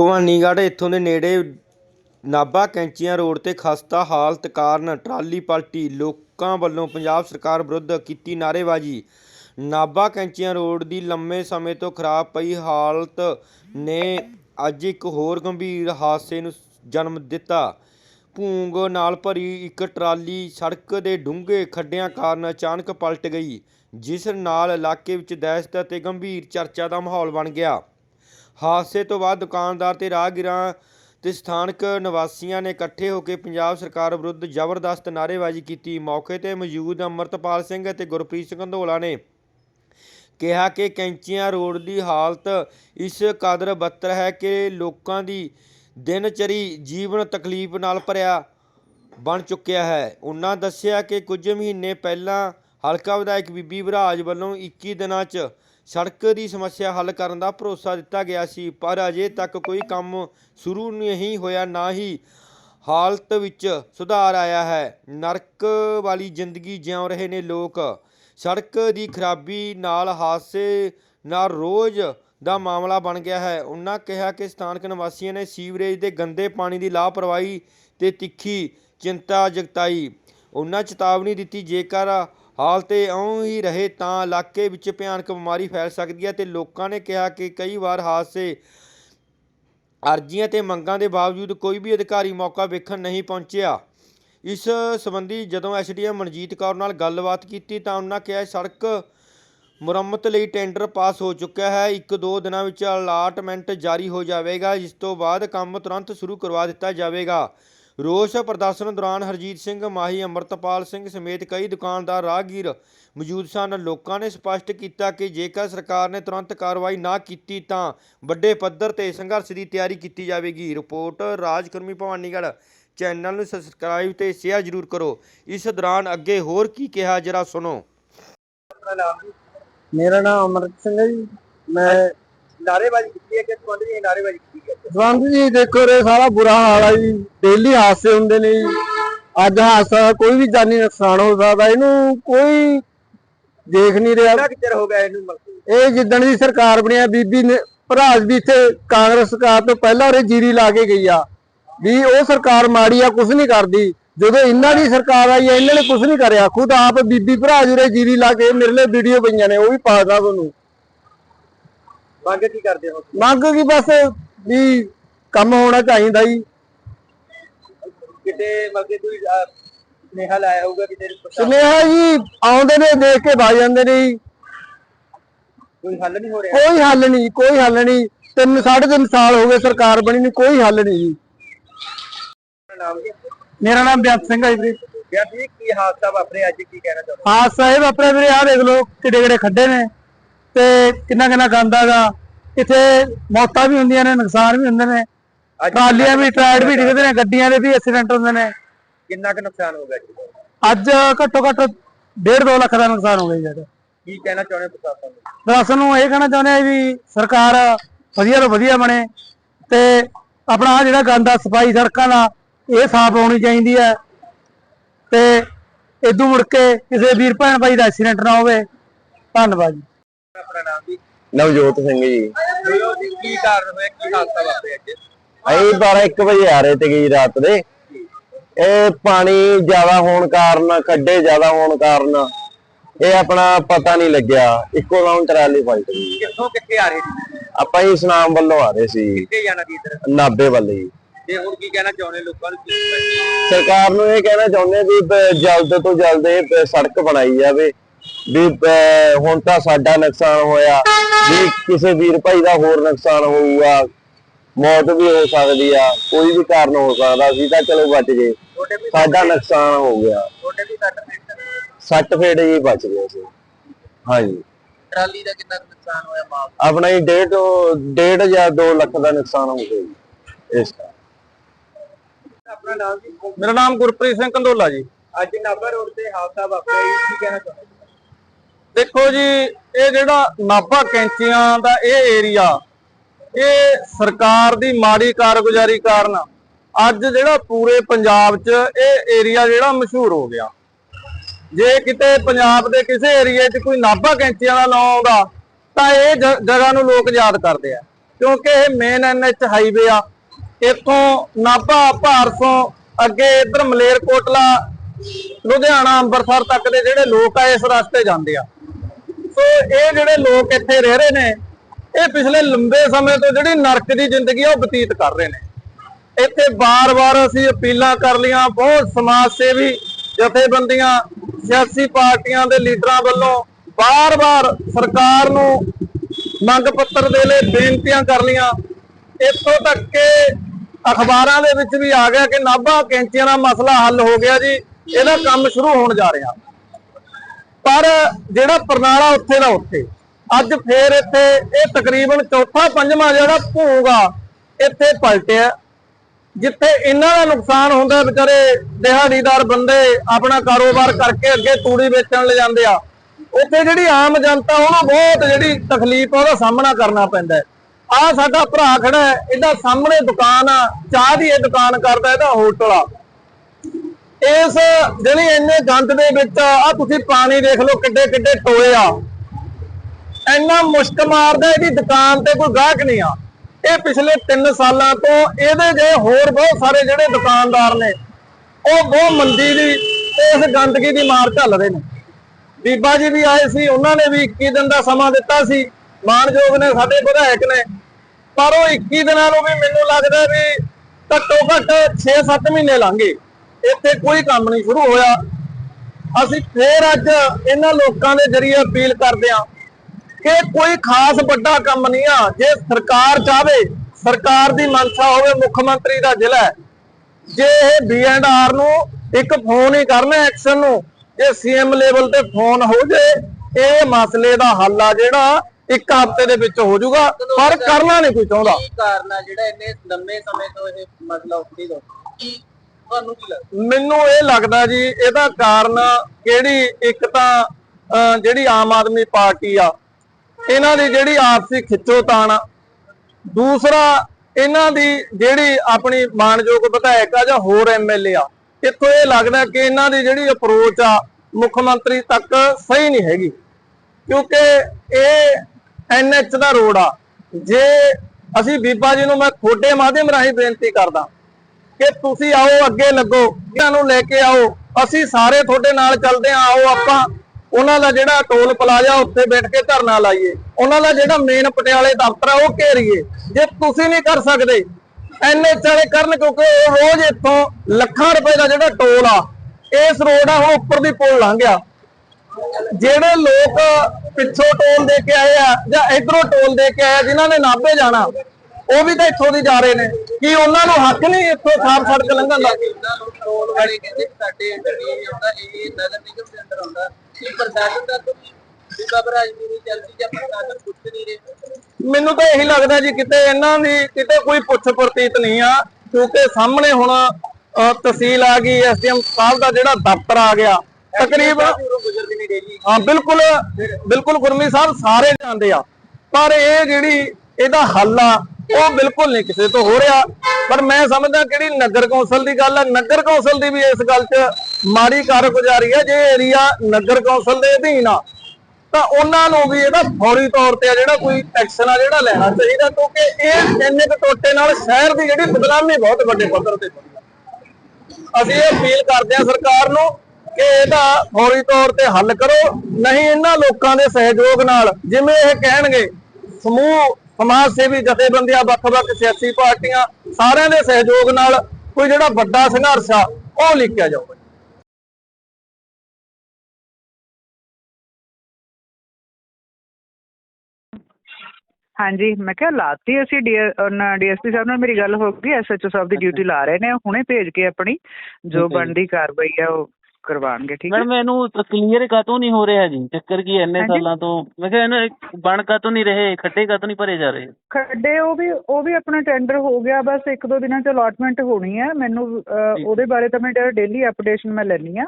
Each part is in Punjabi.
ਭਵਾਨੀਗੜ੍ਹ ਇੱਥੋਂ ਦੇ ਨੇੜੇ ਨਾਭਾ ਕੈਂਚੀਆਂ ਰੋਡ ਤੇ ਖਸਤਾ ਹਾਲਤ ਕਾਰਨ ਟਰਾਲੀ ਪਲਟੀ। ਲੋਕਾਂ ਵੱਲੋਂ ਪੰਜਾਬ ਸਰਕਾਰ ਵਿਰੁੱਧ ਕੀਤੀ ਨਾਅਰੇਬਾਜ਼ੀ। ਨਾਭਾ ਕੈਂਚੀਆਂ ਰੋਡ ਦੀ ਲੰਮੇ ਸਮੇਂ ਤੋਂ ਖਰਾਬ ਪਈ ਹਾਲਤ ਨੇ ਅੱਜ ਇੱਕ ਹੋਰ ਗੰਭੀਰ ਹਾਦਸੇ ਨੂੰ ਜਨਮ ਦਿੱਤਾ। ਭੂੰਗ ਨਾਲ ਭਰੀ ਇੱਕ ਟਰਾਲੀ ਸੜਕ ਦੇ ਡੂੰਘੇ ਖੱਡਿਆਂ ਕਾਰਨ ਅਚਾਨਕ ਪਲਟ ਗਈ, ਜਿਸ ਨਾਲ ਇਲਾਕੇ ਵਿੱਚ ਦਹਿਸ਼ਤ ਅਤੇ ਗੰਭੀਰ ਚਰਚਾ ਦਾ ਮਾਹੌਲ ਬਣ ਗਿਆ। ਹਾਦਸੇ ਤੋਂ ਬਾਅਦ ਦੁਕਾਨਦਾਰ ਤੇ ਰਾਹਗੀਰਾਂ ਤੇ ਸਥਾਨਕ ਨਿਵਾਸੀਆਂ ਨੇ ਇਕੱਠੇ ਹੋ ਕੇ ਪੰਜਾਬ ਸਰਕਾਰ ਵਿਰੁੱਧ ਜ਼ਬਰਦਸਤ ਨਾਅਰੇਬਾਜ਼ੀ ਕੀਤੀ। ਮੌਕੇ ਤੇ ਮੌਜੂਦ ਅੰਮ੍ਰਿਤਪਾਲ ਸਿੰਘ ਅਤੇ ਗੁਰਪ੍ਰੀਤ ਸਿੰਘ ਕੰਧੋਲਾ ਨੇ ਕਿਹਾ ਕਿ ਕੈਂਚੀਆਂ ਰੋਡ ਦੀ ਹਾਲਤ ਇਸ ਕਦਰ ਬੱਤਰ ਹੈ ਕਿ ਲੋਕਾਂ ਦੀ ਦਿਨਚਰੀ ਜੀਵਨ ਤਕਲੀਫ ਨਾਲ ਭਰਿਆ ਬਣ ਚੁੱਕਿਆ ਹੈ। ਉਹਨਾਂ ਦੱਸਿਆ ਕਿ ਕੁਝ ਮਹੀਨੇ ਪਹਿਲਾਂ ਹਲਕਾ ਵਿਧਾਇਕ ਬੀਬੀ ਬਰਾਜ ਵੱਲੋਂ 21 ਦਿਨਾਂ 'ਚ ਸੜਕ ਦੀ ਸਮੱਸਿਆ ਹੱਲ ਕਰਨ ਦਾ ਭਰੋਸਾ ਦਿੱਤਾ ਗਿਆ ਸੀ, ਪਰ ਅਜੇ ਤੱਕ ਕੋਈ ਕੰਮ ਸ਼ੁਰੂ ਨਹੀਂ ਹੋਇਆ, ਨਾ ਹੀ ਹਾਲਤ ਵਿੱਚ ਸੁਧਾਰ ਆਇਆ ਹੈ। ਨਰਕ ਵਾਲੀ ਜ਼ਿੰਦਗੀ ਜਿਉ ਰਹੇ ਨੇ ਲੋਕ। ਸੜਕ ਦੀ ਖਰਾਬੀ ਨਾਲ ਹਾਦਸੇ ਨਾਲ ਰੋਜ਼ ਦਾ ਮਾਮਲਾ ਬਣ ਗਿਆ ਹੈ। ਉਹਨਾਂ ਕਿਹਾ ਕਿ ਸਥਾਨਕ ਨਿਵਾਸੀਆਂ ਨੇ ਸੀਵਰੇਜ ਦੇ ਗੰਦੇ ਪਾਣੀ ਦੀ ਲਾਪਰਵਾਹੀ ਤੇ ਤਿੱਖੀ ਚਿੰਤਾ ਜਗਤਾਈ। ਉਹਨਾਂ ਚੇਤਾਵਨੀ ਦਿੱਤੀ, ਜੇਕਰ ਹਾਲਤ ਇਉਂ ਹੀ ਰਹੇ ਤਾਂ ਇਲਾਕੇ ਵਿੱਚ ਭਿਆਨਕ ਬਿਮਾਰੀ ਫੈਲ ਸਕਦੀ ਹੈ ਤੇ ਲੋਕਾਂ ਨੇ ਕਿਹਾ ਕਿ ਕਈ ਵਾਰ ਹਾਦਸੇ ਅਰਜ਼ੀਆਂ ਤੇ ਮੰਗਾਂ ਦੇ ਬਾਵਜੂਦ ਕੋਈ ਵੀ ਅਧਿਕਾਰੀ ਮੌਕਾ ਵੇਖਣ ਨਹੀਂ ਪਹੁੰਚਿਆ। ਇਸ ਸੰਬੰਧੀ ਜਦੋਂ ਐਸਡੀਐਮ ਮਨਜੀਤ ਕੌਰ ਨਾਲ ਗੱਲਬਾਤ ਕੀਤੀ ਤਾਂ ਉਹਨਾਂ ਕਿਹਾ, ਸੜਕ ਮੁਰੰਮਤ ਲਈ ਟੈਂਡਰ ਪਾਸ ਹੋ ਚੁੱਕਿਆ ਹੈ। ਇੱਕ ਦੋ ਦਿਨਾਂ ਵਿੱਚ ਅਲਾਟਮੈਂਟ ਜਾਰੀ ਹੋ ਜਾਵੇਗਾ, ਜਿਸ ਤੋਂ ਬਾਅਦ ਕੰਮ ਤੁਰੰਤ ਸ਼ੁਰੂ ਕਰਵਾ ਦਿੱਤਾ ਜਾਵੇਗਾ। ਰੋਸ ਪ੍ਰਦਰਸ਼ਨ ਦੌਰਾਨ ਹਰਜੀਤ ਸਿੰਘ, ਮਾਹੀ ਅੰਮ੍ਰਿਤਪਾਲ ਸਿੰਘ ਸਮੇਤ ਕਈ ਦੁਕਾਨਦਾਰ ਰਾਹਗੀਰ ਮੌਜੂਦ ਸਨ। ਲੋਕਾਂ ਨੇ ਸਪਸ਼ਟ ਕੀਤਾ ਕਿ ਜੇਕਰ ਸਰਕਾਰ ਨੇ ਤੁਰੰਤ ਕਾਰਵਾਈ ਨਾ ਕੀਤੀ ਤਾਂ ਵੱਡੇ ਪੱਧਰ ਤੇ ਸੰਘਰਸ਼ ਦੀ ਤਿਆਰੀ ਕੀਤੀ ਜਾਵੇਗੀ। ਰਿਪੋਰਟ ਰਾਜਕਰਮੀ ਭਵਾਨੀਗੜ੍ਹ ਚੈਨਲ ਨੂੰ ਸਬਸਕ੍ਰਾਈਬ ਤੇ ਸ਼ੇਅਰ ਜ਼ਰੂਰ ਕਰੋ। ਇਸ ਦੌਰਾਨ ਅੱਗੇ ਹੋਰ ਕੀ ਕਿਹਾ, ਜਰਾ ਸੁਣੋ। ਮੇਰਾ ਨਾਮ ਅਮਰਤ ਸਿੰਘ ਹੈ ਜੀ। ਮੈਂ ਨਾਰੇਬਾਜ਼ੀ ਕੀਤੀ ਹੈ ਕਿ ਤੁਹਾਨੂੰ ਇਹ ਨਾਰੇਬਾਜ਼ੀ ਕੀਤੀ ਹੈ? ਜਵੰਤ ਜੀ ਦੇਖੋ ਰੇ ਸਾਰਾ ਬੁਰਾ ਹਾਲ ਆ ਜੀ। ਡੇਲੀ ਹਾਦਸੇ ਹੁੰਦੇ ਨੇ ਜੀ। ਅੱਜ ਹਾਦਸਾ ਕੋਈ ਵੀ ਜਾਨੀ ਨੁਕਸਾਨ ਹੋ ਸਕਦਾ ਇਹਨੂੰ ਕੋਈ ਦੇਖ ਨਹੀਂ ਰਿਹਾ। ਕਿੰਨਾ ਕੁ ਚਿਰ ਹੋ ਗਿਆ ਇਹਨੂੰ ਮਤਲਬ? ਇਹ ਜਿੱਦਣ ਦੀ ਸਰਕਾਰ ਬਣਿਆ ਬੀਬੀ ਨੇ ਭਰਾਜ ਵੀ ਇੱਥੇ ਕਾਂਗਰਸ ਸਰਕਾਰ ਤੋਂ ਪਹਿਲਾਂ ਉਰੇ ਜੀਰੀ ਲਾ ਕੇ ਗਈ ਆ। ਵੀ ਉਹ ਸਰਕਾਰ ਮਾੜੀ ਆ ਕੁਝ ਨਹੀਂ ਕਰਦੀ। ਜਦੋਂ ਇਹਨਾਂ ਦੀ ਸਰਕਾਰ ਆਈ ਆ ਇਹਨਾਂ ਨੇ ਕੁਝ ਨਹੀਂ ਕਰਿਆ। ਖੁਦ ਆਪ ਬੀਬੀ ਭਰਾਜ ਉਰੇ ਜੀਰੀ ਲਾ ਕੇ ਮੇਰੇ ਲਈ ਵੀਡੀਓ ਪਈਆਂ ਨੇ ਉਹ ਵੀ ਪਾ ਦਾਂ ਤੁਹਾਨੂੰ। ਮੰਗ ਕੀ ਕਰਦੇ ਹੋ? ਮੰਗ ਕੀ ਬਸ ਵੀ ਕੰਮ ਹੋਣਾ ਚਾਹੀਦਾ ਜੀ। ਕਿਤੇ ਮਤਲਬ ਕੋਈ ਸੁਨੇਹਾ ਲਾਇਆ ਹੋਊਗਾ ਕਿਤੇ ਸੁਨੇਹਾ ਜੀ ਆਉਂਦੇ ਨੇ ਦੇਖ ਕੇ ਭੱਜ ਜਾਂਦੇ ਨੇ ਜੀ। ਕੋਈ ਹੱਲ ਨਹੀਂ ਹੋ ਰਿਹਾ? ਕੋਈ ਹੱਲ ਨਹੀਂ ਕੋਈ ਹੱਲ ਨਹੀਂ। ਤਿੰਨ ਸਾਢੇ ਤਿੰਨ ਸਾਲ ਹੋ ਗਏ ਸਰਕਾਰ ਬਣੀ ਨੂੰ ਕੋਈ ਹੱਲ ਨਹੀਂ ਜੀ। ਮੇਰਾ ਨਾਮ ਬਿਆਨ ਸਿੰਘ ਹੈ ਜੀ ਯਾਰ ਜੀ ਕੀ ਹਾਦਸਾ ਵਾਪਰਿਆ ਅੱਜ? ਕੀ ਕਹਿਣਾ ਚਾਹੁੰਦੇ ਹਾਂ ਸਾਹਿਬ ਆਪਣੇ ਵੀਰੇ ਆਹ ਦੇਖ ਲਓ ਕਿੱਡੇ ਕਿੱਡੇ ਖੱਡੇ ਨੇ। ਤੇ ਕਿੰਨਾ ਕਿੰਨਾ ਗੰਦਾ ਗਾ ਇੱਥੇ ਮੌਤਾਂ ਵੀ ਹੁੰਦੀਆਂ ਨੇ ਨੁਕਸਾਨ ਵੀ ਹੁੰਦੇ ਨੇ। ਟਰਾਲੀਆਂ ਵੀ ਟਰੈਡ ਵੀ ਡਿੱਗਦੇ ਨੇ ਗੱਡੀਆਂ ਦੇ ਵੀ ਐਕਸੀਡੈਂਟ ਹੁੰਦੇ ਨੇ। ਕਿੰਨਾ ਕੁ ਨੁਕਸਾਨ ਹੋ ਗਿਆ ਜੀ? ਅੱਜ ਘੱਟੋ ਘੱਟ 1.5 2 ਲੱਖ ਦਾ ਨੁਕਸਾਨ ਹੋ ਗਿਆ ਜੀ ਕੀ ਕਹਿਣਾ ਚਾਹੁੰਦੇ ਪ੍ਰਸ਼ਾਸਨ ਨੂੰ? ਪ੍ਰਸ਼ਾਸਨ ਨੂੰ ਇਹ ਕਹਿਣਾ ਚਾਹੁੰਦੇ ਆ ਵੀ ਸਰਕਾਰ ਵਧੀਆ ਤੋਂ ਵਧੀਆ ਬਣੇ ਤੇ ਆਪਣਾ ਜਿਹੜਾ ਗੰਦਾ ਸਫ਼ਾਈ ਸੜਕਾਂ ਦਾ ਇਹ ਸਾਫ਼ ਹੋਣੀ ਚਾਹੀਦੀ ਹੈ। ਤੇ ਇਦੋਂ ਮੁੜ ਕੇ ਕਿਸੇ ਵੀਰ ਭੈਣ ਭਾਈ ਦਾ ਐਕਸੀਡੈਂਟ ਨਾ ਹੋਵੇ। ਧੰਨਵਾਦ ਜੀ। ਆਪਣਾ ਨਾਮ ਵੀ ਨਵਜੋਤ ਸਿੰਘ ਜੀ। ਜੀ ਕੀ ਕਾਰਨ ਹੋਇਆ? ਕੀ ਹਾਦਸਾ ਵਾਪਰਿਆ ਅੱਜ? ਅਸੀਂ 12 1 ਵਜੇ ਆ ਰਹੇ ਤੇ ਜੀ ਰਾਤ ਦੇ। ਇਹ ਪਾਣੀ ਜ਼ਿਆਦਾ ਹੋਣ ਕਾਰਨ ਖੱਡੇ ਜ਼ਿਆਦਾ ਹੋਣ ਕਾਰਨ ਇਹ ਆਪਣਾ ਪਤਾ ਨਹੀਂ ਲੱਗਿਆ। ਇੱਕੋ ਲਾਉਂ ਟਰਾਲੀ ਪਲਟ ਗਈ ਕਿੱਥੋਂ ਕਿੱਥੇ ਆ ਰਹੇ ਜੀ ਆਪਾਂ ਹੀ ਸੁਨਾਮ ਵੱਲੋਂ ਆ ਰਹੇ ਸੀ। ਕਿੱਥੇ ਜਾਣਾ ਸੀ ਇੱਧਰ? ਨਾਬੇ ਵੱਲ ਜੀ। ਤੇ ਹੁਣ ਕੀ ਕਹਿਣਾ ਚਾਹੁੰਦੇ ਲੋਕਾਂ ਨੂੰ? ਸਰਕਾਰ ਨੂੰ ਇਹ ਕਹਿਣਾ ਚਾਹੁੰਦੇ ਵੀ ਜਲਦ ਤੋਂ ਜਲਦ ਇਹ ਸੜਕ ਬਣਾਈ ਜਾਵੇ। ਵੀ ਹੁਣ ਤਾਂ ਸਾਡਾ ਨੁਕਸਾਨ ਹੋਇਆ। ਵੀ ਕਿਸੇ ਵੀਰ ਭਾਈ ਦਾ ਹੋਰ ਨੁਕਸਾਨ ਹੋਊਗਾ। ਮੌਤ ਵੀ ਹੋ ਸਕਦੀ ਆ। ਕੋਈ ਵੀ ਕਾਰਨ ਹੋ ਸਕਦਾ। ਸੀ ਤਾਂ ਚਲੋ ਬਚ ਗਏ। ਸਾਡਾ ਨੁਕਸਾਨ ਹੋ ਗਿਆ। ਸੱਟ ਫੇੜ ਹੀ ਬਚ ਗਏ ਸੀ। ਹਾਂਜੀ। ਟਰਾਲੀ ਦਾ ਕਿੰਨਾ ਨੁਕਸਾਨ ਹੋਇਆ ਮਾਲ ਆਪਣਾ ਹੀ ਡੇਢ ਡੇਢ ਜਾਂ 2 ਲੱਖ ਦਾ ਨੁਕਸਾਨ ਹੋ ਗਿਆ ਜੀ। ਇਸ ਦਾ ਆਪਣਾ ਨਾਮ ਜੀ ਮੇਰਾ ਨਾਮ ਗੁਰਪ੍ਰੀਤ ਸਿੰਘ ਕੰਦੋਲਾ ਜੀ। ਅੱਜ ਨਾਭਾ ਰੋਡ ਤੇ ਹਾਦਸਾ ਵਾਪਰਿਆ ਜੀ। ਕੀ ਕਹਿਣਾ ਚਾਹੁੰਦੇ? ਦੇਖੋ ਜੀ, ਇਹ ਜਿਹੜਾ ਨਾਭਾ ਕੈਂਚੀਆਂ ਦਾ ਇਹ ਏਰੀਆ ਇਹ ਸਰਕਾਰ ਦੀ ਮਾੜੀ ਕਾਰਗੁਜ਼ਾਰੀ ਕਾਰਨ ਅੱਜ ਜਿਹੜਾ ਪੂਰੇ ਪੰਜਾਬ 'ਚ ਇਹ ਏਰੀਆ ਜਿਹੜਾ ਮਸ਼ਹੂਰ ਹੋ ਗਿਆ। ਜੇ ਕਿਤੇ ਪੰਜਾਬ ਦੇ ਕਿਸੇ ਏਰੀਏ 'ਚ ਕੋਈ ਨਾਭਾ ਕੈਂਚੀਆਂ ਦਾ ਨਾਂ ਆਉਂਦਾ, ਤਾਂ ਇਹ ਜਗ੍ਹਾ ਨੂੰ ਲੋਕ ਯਾਦ ਕਰਦੇ ਆ। ਕਿਉਂਕਿ ਇਹ ਮੇਨ ਐਨਐਚ ਹਾਈਵੇ ਆ। ਇੱਥੋਂ ਨਾਭਾ, ਭਾਰਸੋਂ ਅੱਗੇ ਇਧਰ ਮਲੇਰਕੋਟਲਾ, ਲੁਧਿਆਣਾ ਅੰਮ੍ਰਿਤਸਰ ਤੱਕ ਦੇ ਜਿਹੜੇ ਲੋਕ ਆ, ਇਸ ਰਸਤੇ ਜਾਂਦੇ ਆ। ਸੋ ਇਹ ਜਿਹੜੇ ਲੋਕ ਇੱਥੇ ਰਹਿ ਰਹੇ ਨੇ, ਇਹ ਪਿਛਲੇ ਲੰਬੇ ਸਮੇਂ ਤੋਂ ਜਿਹੜੀ ਨਰਕ ਦੀ ਜ਼ਿੰਦਗੀ ਆ, ਉਹ ਬਤੀਤ ਕਰ ਰਹੇ ਨੇ। ਇੱਥੇ ਬਾਰ-ਬਾਰ ਅਸੀਂ ਅਪੀਲਾਂ ਕਰ ਲੀਆਂ ਬਹੁਤ ਸਮਾਜ ਸੇਵੀ ਜਥੇਬੰਦੀਆਂ, ਸਿਆਸੀ ਪਾਰਟੀਆਂ ਦੇ ਲੀਡਰਾਂ ਵੱਲੋਂ ਬਾਰ-ਬਾਰ ਸਰਕਾਰ ਨੂੰ ਮੰਗ ਪੱਤਰ ਦੇ ਲਈ ਬੇਨਤੀਆਂ ਕਰ ਲੀਆਂ ਇੱਥੋਂ ਤੱਕ ਕਿ ਅਖਬਾਰਾਂ ਦੇ ਵਿੱਚ ਵੀ ਆ ਗਿਆ ਕਿ ਨਾਭਾ ਕੈਂਚੀਆਂ ਦਾ ਮਸਲਾ ਹੱਲ ਹੋ ਗਿਆ ਜੀ, ਇਹਦਾ ਕੰਮ ਸ਼ੁਰੂ ਹੋਣ ਜਾ ਰਿਹਾ। ਪਰ ਜਿਹੜਾ ਪਰਨਾਲਾ ਉੱਥੇ ਦਾ ਉੱਥੇ। ਅੱਜ ਫੇਰ ਇੱਥੇ ਇਹ ਤਕਰੀਬਨ ਚੌਥਾ ਪੰਜਵਾਂ ਜਿਹੜਾ ਭੂਗਾ ਇੱਥੇ ਪਲਟਿਆ। ਜਿੱਥੇ ਇਹਨਾਂ ਦਾ ਨੁਕਸਾਨ ਹੁੰਦਾ ਵਿਚਾਰੇ ਦਿਹਾੜੀਦਾਰ ਬੰਦੇ ਆਪਣਾ ਕਾਰੋਬਾਰ ਕਰਕੇ ਅੱਗੇ ਤੂੜੀ ਵੇਚਣ ਲੈ ਜਾਂਦੇ ਆ। ਉੱਥੇ ਜਿਹੜੀ ਆਮ ਜਨਤਾ, ਉਹਨੂੰ ਬਹੁਤ ਜਿਹੜੀ ਤਕਲੀਫ ਆ, ਉਹਦਾ ਸਾਹਮਣਾ ਕਰਨਾ ਪੈਂਦਾ ਹੈ। ਆ ਸਾਡਾ ਭਰਾ ਖੜਾ ਹੈ, ਇਹਦਾ ਸਾਹਮਣੇ ਦੁਕਾਨ ਆ, ਚਾਹ ਦੀ ਇਹ ਦੁਕਾਨ ਕਰਦਾ, ਇਹਦਾ ਹੋਟਲ ਆ। ਇਸ ਜਿਹੜੀ ਇੰਨੇ ਗੰਦ ਦੇ ਵਿੱਚ ਆ ਤੁਸੀਂ ਪਾਣੀ ਦੇਖ ਲਓ ਕਿੱਡੇ ਕਿੱਡੇ ਟੋਏ ਆ। ਇੰਨਾ ਮੁਸ਼ਕ ਮਾਰਦਾ ਇਹਦੀ ਦੁਕਾਨ ਤੇ ਕੋਈ ਗਾਹਕ ਨਹੀਂ ਆ। ਇਹ ਪਿਛਲੇ 3 ਸਾਲਾਂ ਤੋਂ ਇਹਦੇ ਜੇ ਹੋਰ ਬਹੁਤ ਸਾਰੇ ਜਿਹੜੇ ਦੁਕਾਨਦਾਰ ਨੇ, ਉਹ ਬਹੁਤ ਮੰਦੀ ਦੀ ਇਸ ਗੰਦਗੀ ਦੀ ਮਾਰ ਝੱਲ ਰਹੇ ਨੇ। ਬੀਬਾ ਜੀ ਵੀ ਆਏ ਸੀ, ਉਹਨਾਂ ਨੇ ਵੀ 21 ਦਿਨ ਦਾ ਸਮਾਂ ਦਿੱਤਾ ਸੀ। ਮਾਨਯੋਗ ਨੇ, ਸਾਡੇ ਵਿਧਾਇਕ ਨੇ। ਪਰ ਉਹ 21 ਦਿਨਾਂ ਨੂੰ ਵੀ ਮੈਨੂੰ ਲੱਗਦਾ ਵੀ ਘੱਟੋ ਘੱਟ 6-7 ਮਹੀਨੇ ਲੰਘੇ। ਇੱਥੇ ਕੋਈ ਕੰਮ ਨਹੀਂ ਸ਼ੁਰੂ ਹੋਇਆ। ਅਸੀਂ ਫੇਰ ਅੱਜ ਇਹਨਾਂ ਲੋਕਾਂ ਦੇ ਜਰੀਏ ਅਪੀਲ ਕਰਦੇ ਹਾਂ ਕਿ ਕੋਈ ਖਾਸ ਵੱਡਾ ਕੰਮ ਨਹੀਂ ਆ। ਜੇ ਸਰਕਾਰ ਚਾਹਵੇ ਸਰਕਾਰ ਦੀ ਮਨਸਾ ਹੋਵੇ ਮੁੱਖ ਮੰਤਰੀ ਦਾ ਜ਼ਿਲ੍ਹਾ ਜੇ ਇਹ ਬੀ ਐਂਡ ਆਰ ਨੂੰ ਇੱਕ ਫੋਨ ਹੀ ਕਰਨਾ ਐਕਸ਼ਨ ਨੂੰ ਜੇ ਸੀਐਮ ਲੈਵਲ ਤੇ ਫੋਨ ਹੋ ਜੇ ਇਹ ਮਸਲੇ ਦਾ ਹੱਲ ਆ ਜਿਹੜਾ ਇੱਕ ਹਫ਼ਤੇ ਦੇ ਵਿੱਚ ਹੋ ਜਾਊਗਾ। ਪਰ ਕਰਨਾ ਨਹੀਂ ਕੋਈ ਚਾਹੁੰਦਾ। ਕੀ ਕਾਰਨ ਆ ਜਿਹੜਾ ਇੰਨੇ ਲੰਮੇ ਸਮੇਂ ਤੋਂ ਇਹ ਮਸਲਾ ਉੱਠੀ ਦਾ ਕੀ ਤੁਹਾਨੂੰ ਕੀ ਲੱਗਦਾ? ਮੈਨੂੰ ਇਹ ਲੱਗਦਾ ਜੀ, ਇਹਦਾ ਕਾਰਨ ਕਿਹੜੀ ਇੱਕ ਤਾਂ ਜਿਹੜੀ ਆਮ ਆਦਮੀ ਪਾਰਟੀ ਆ, ਇਹਨਾਂ ਦੀ ਜਿਹੜੀ ਆਪਸੀ ਖਿੱਚੋਤਾਣ ਆ। ਦੂਸਰਾ, ਇਹਨਾਂ ਦੀ ਜਿਹੜੀ ਆਪਣੀ ਮਾਨਯੋਗ ਵਿਧਾਇਕ ਆ ਜਾਂ ਹੋਰ ਐਮਐਲਏ ਆ, ਇੱਥੋਂ ਇਹ ਲੱਗਦਾ ਕਿ ਇਹਨਾਂ ਦੀ ਜਿਹੜੀ ਅਪਰੋਚ ਆ, ਮੁੱਖ ਮੰਤਰੀ ਤੱਕ ਸਹੀ ਨਹੀਂ ਹੈਗੀ। ਕਿਉਂਕਿ ਇਹ ਐਨਐਚ ਦਾ ਰੋਡ ਆ। ਜੇ ਅਸੀਂ ਬੀਬਾ ਜੀ ਨੂੰ ਮੈਂ ਤੁਹਾਡੇ ਮਾਧਿਅਮ ਰਾਹੀਂ ਬੇਨਤੀ ਕਰਦਾ ਕਿ ਤੁਸੀਂ ਆਓ ਅੱਗੇ ਲੱਗੋ। ਇਹਨਾਂ ਨੂੰ ਲੈ ਕੇ ਆਓ। ਅਸੀਂ ਸਾਰੇ ਤੁਹਾਡੇ ਨਾਲ ਚੱਲਦੇ ਹਾਂ। ਆਓ ਆਪਾਂ। ਉਹਨਾਂ ਦਾ ਜਿਹੜਾ ਟੋਲ ਪਲਾਜ਼ਾ ਉੱਥੇ ਬੈਠ ਕੇ ਧਰਨਾ ਲਾਈਏ। ਉਹਨਾਂ ਦਾ ਜਿਹੜਾ ਮੇਨ ਪਟਿਆਲੇ ਦਫ਼ਤਰ ਆ ਉਹ ਘੇਰੀਏ। ਜੇ ਤੁਸੀਂ ਨਹੀਂ ਕਰ ਸਕਦੇ ਐਨਐਚ ਵਾਲੇ ਕਰਨ ਕਿਉਂਕਿ ਉਹ ਰੋਜ਼ ਇੱਥੋਂ ਲੱਖਾਂ ਰੁਪਏ ਦਾ ਜਿਹੜਾ ਟੋਲ ਆ ਇਸ ਰੋਡ ਆ ਹੁਣ ਉੱਪਰ ਦੀ ਪੁਲ ਲੰਘ ਗਿਆ। ਜਿਹੜੇ ਲੋਕ ਪਿੱਛੋਂ ਟੋਲ ਦੇ ਕੇ ਆਏ ਆ ਜਾਂ ਇਧਰੋਂ ਟੋਲ ਦੇ ਕੇ ਆਏ ਆ, ਜਿਨ੍ਹਾਂ ਨੇ ਨਾਭੇ ਜਾਣਾ ਉਹ ਵੀ ਤਾਂ ਇੱਥੋਂ ਦੀ ਜਾ ਰਹੇ ਨੇ। ਕੀ ਉਹਨਾਂ ਨੂੰ ਹੱਕ ਨਹੀਂ ਇੱਥੋਂ ਸਾਫ਼ ਸੜਕ ਲੰਘਣ ਦਾ? ਟੋਲ ਵਾਲੇ ਕਹਿੰਦੇ ਸਾਡੇ ਅੰਦਰ ਨਹੀਂ ਆਉਂਦਾ ਇਹ ਨਗਰ ਨਿਗਮ ਦੇ ਅੰਦਰ ਆਉਂਦਾ। ਕੀ ਪ੍ਰਸ਼ਾਸਨ ਦਾ ਰਹੇ ਮੈਨੂੰ ਤਾਂ ਇਹੀ ਲੱਗਦਾ ਜੀ ਕਿਤੇ ਇਹਨਾਂ ਦੀ ਕਿਤੇ ਕੋਈ ਪੁੱਛ ਪ੍ਰਤੀਤ ਨਹੀਂ ਆ ਕਿਉਂਕਿ ਸਾਹਮਣੇ ਹੁਣ ਤਹਿਸੀਲ ਆ ਗਈ ਐਸਡੀਐਮ ਸਾਹਿਬ ਦਾ ਜਿਹੜਾ ਦਫ਼ਤਰ ਆ ਗਿਆ। ਤਕਰੀਬਨ ਹਾਂ ਬਿਲਕੁਲ ਬਿਲਕੁਲ ਗੁਰਮੀ ਸਾਹਿਬ ਸਾਰੇ ਜਾਂਦੇ ਆ। ਪਰ ਇਹ ਜਿਹੜੀ ਇਹਦਾ ਹੱਲ ਆ ਉਹ ਬਿਲਕੁਲ ਨਹੀਂ ਕਿਸੇ ਤੋਂ ਹੋ ਰਿਹਾ। ਪਰ ਮੈਂ ਸਮਝਦਾ ਕਿਹੜੀ ਨਗਰ ਕੌਂਸਲ ਦੀ ਗੱਲ ਹੈ ਨਗਰ ਕੌਂਸਲ ਦੀ ਵੀ ਇਸ ਗੱਲ 'ਚ ਮਾੜੀ ਕਾਰਗੁਜ਼ਾਰੀ ਆ। ਜੇ ਏਰੀਆ ਨਗਰ ਕੌਂਸਲ ਦੇ ਅਧੀਨ ਆ, ਤਾਂ ਉਹਨਾਂ ਨੂੰ ਵੀ ਇਹਦਾ ਫੌਰੀ ਤੌਰ ਤੇ ਜਿਹੜਾ ਕੋਈ ਐਕਸ਼ਨ ਆ ਜਿਹੜਾ ਲੈਣਾ ਚਾਹੀਦਾ। ਕਿਉਂਕਿ ਇਹ ਇੰਨੇ ਕੁ ਟੋਟੇ ਨਾਲ ਸ਼ਹਿਰ ਦੀ ਜਿਹੜੀ ਬਦਨਾਮੀ ਬਹੁਤ ਵੱਡੇ ਪੱਧਰ ਤੇ ਅਸੀਂ ਇਹ ਅਪੀਲ ਕਰਦੇ ਹਾਂ ਸਰਕਾਰ ਨੂੰ ਕਿ ਇਹਦਾ ਫੌਰੀ ਤੌਰ ਤੇ ਹੱਲ ਕਰੋ। ਨਹੀਂ ਇਹਨਾਂ ਲੋਕਾਂ ਦੇ ਸਹਿਯੋਗ ਨਾਲ, ਜਿਵੇਂ ਇਹ ਕਹਿਣਗੇ, ਸਮੂਹ ਸਮਾਜ ਸੇਵੀ ਜਥੇਬੰਦੀਆਂ ਵੱਖ-ਵੱਖ ਸਿਆਸੀ ਪਾਰਟੀਆਂ ਸਾਰਿਆਂ ਦੇ ਸਹਿਯੋਗ ਨਾਲ ਕੋਈ ਜਿਹੜਾ ਵੱਡਾ ਸੰਘਰਸ਼ ਆ ਉਹ ਲਿਖਿਆ ਜਾਊਗਾ ਹਾਂਜੀ ਮੈਂ ਕਿਹਾ ਲਾਤੀ ਅਸੀਂ ਡੀਐਸਪੀ ਸਾਹਿਬ ਨਾਲ ਮੇਰੀ ਗੱਲ ਹੋ ਗਈ ਐਸਐਚਓ ਸਾਹਿਬ ਦੀ ਡਿਊਟੀ ਲਾ ਰਹੇ ਨੇ ਹੁਣੇ ਭੇਜ ਕੇ ਆਪਣੀ ਜੋ। ਬਣਦੀ ਕਾਰਵਾਈ ਆ ਉਹ ਕਰਵਾਉਣਗੇ ਠੀਕ ਹੈ? ਮੈਡਮ ਮੈਨੂੰ ਕਲੀਅਰ ਕਾਤੋਂ ਨਹੀਂ ਹੋ ਰਿਹਾ ਜੀ? ਚੱਕਰ ਕੀ ਹਾਂਜੀ। ਸਾਲਾਂ ਤੋਂ? ਮੈਂ ਕਿਹਾ ਇਹਨਾਂ ਬਣ ਕਾਤੋਂ ਨਹੀਂ ਰਹੇ ਖੱਡੇ ਕਾਤੋਂ ਨਹੀਂ ਭਰੇ ਜਾ ਰਹੇ? ਖੱਡੇ ਉਹ ਵੀ ਉਹ ਵੀ ਆਪਣਾ ਟੈਂਡਰ ਹੋ ਗਿਆ ਬਸ ਇੱਕ ਦੋ ਦਿਨਾਂ ਚ ਅਲਾਟਮੈਂਟ ਹੋਣੀ ਹੈ। ਮੈਨੂੰ ਅਹ। ਉਹਦੇ ਬਾਰੇ ਤਾਂ ਮੈਂ ਡੇਲੀ ਅਪਡੇਸ਼ਨ ਮੈਂ ਲੈਣੀ ਆ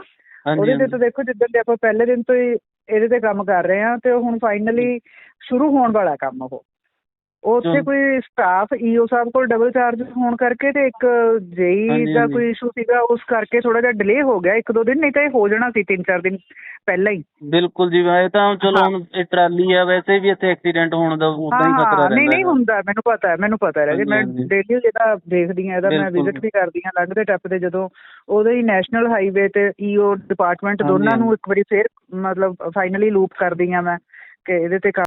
ਉਹਦੇ ਤੇ ਤਾਂ ਦੇਖੋ ਜਿੱਦਾਂ ਦੇ ਆਪਾਂ ਪਹਿਲੇ ਦਿਨ ਤੋਂ ਹੀ ਇਹਦੇ ਤੇ ਕੰਮ ਕਰ ਰਹੇ ਆ ਤੇ ਉਹ ਹੁਣ ਫਾਈਨਲੀ ਸ਼ੁਰੂ ਹੋਣ ਵਾਲਾ ਕੰਮ ਉਹ। ਉੱਥੇ। ਕੋਈ ਸਟਾਫ ਈਓ ਸਾਹਿਬ ਕੋਲ ਡਬਲ ਚਾਰਜ ਹੋਣ ਕਰਕੇ ਤੇ ਇੱਕ ਜੇਈ ਦਾ। ਕੋਈ ਇਸ਼ੂ ਸੀਗਾ ਉਸ ਕਰਕੇ ਥੋੜਾ ਜਿਹਾ ਡਿਲੇ ਹੋ ਗਿਆ ਇੱਕ ਦੋ ਦਿਨ ਨਹੀਂ ਤਾਂ ਇਹ ਹੋ ਜਾਣਾ ਸੀ ਤਿੰਨ ਚਾਰ ਦਿਨ ਪਹਿਲਾਂ ਹੀ ਬਿਲਕੁਲ ਜੀ ਇਹ ਤਾਂ ਚਲੋ। ਹੁਣ ਇਹ ਟਰਾਲੀ ਆ ਵੈਸੇ ਵੀ ਇੱਥੇ ਐਕਸੀਡੈਂਟ ਹੋਣ ਦਾ ਉਦਾਂ ਹੀ ਖਤਰਾ ਹਾਂ ਰਹਿੰਦਾ ਨਹੀਂ ਨਹੀਂ। ਹੁੰਦਾ ਮੈਨੂੰ ਪਤਾ ਹੈ ਮੈਨੂੰ ਪਤਾ ਹੈ ਜੀ ਮੈਂ। ਡੇਲੀ ਜਿਹੜਾ ਦੇਖਦੀ ਹਾਂ ਇਹਦਾ ਮੈਂ। ਵਿਜ਼ਿਟ ਵੀ ਕਰਦੀ ਹਾਂ ਲੰਘਦੇ ਟੱਪਦੇ ਜਦੋਂ ਉਹਦੇ ਹੀ ਨੈਸ਼ਨਲ ਹਾਈਵੇ ਤੇ ਈਓ ਡਿਪਾਰਟਮੈਂਟ ਹਾਂਜੀ, ਦੋਨਾਂ ਨੂੰ। ਇੱਕ ਵਾਰੀ ਫੇਰ ਮਤਲਬ ਫਾਈਨਲੀ ਲੂਪ ਕਰਦੀ ਹਾਂ ਮੈਂ ਕਿ ਇਹਦੇ ਤੇ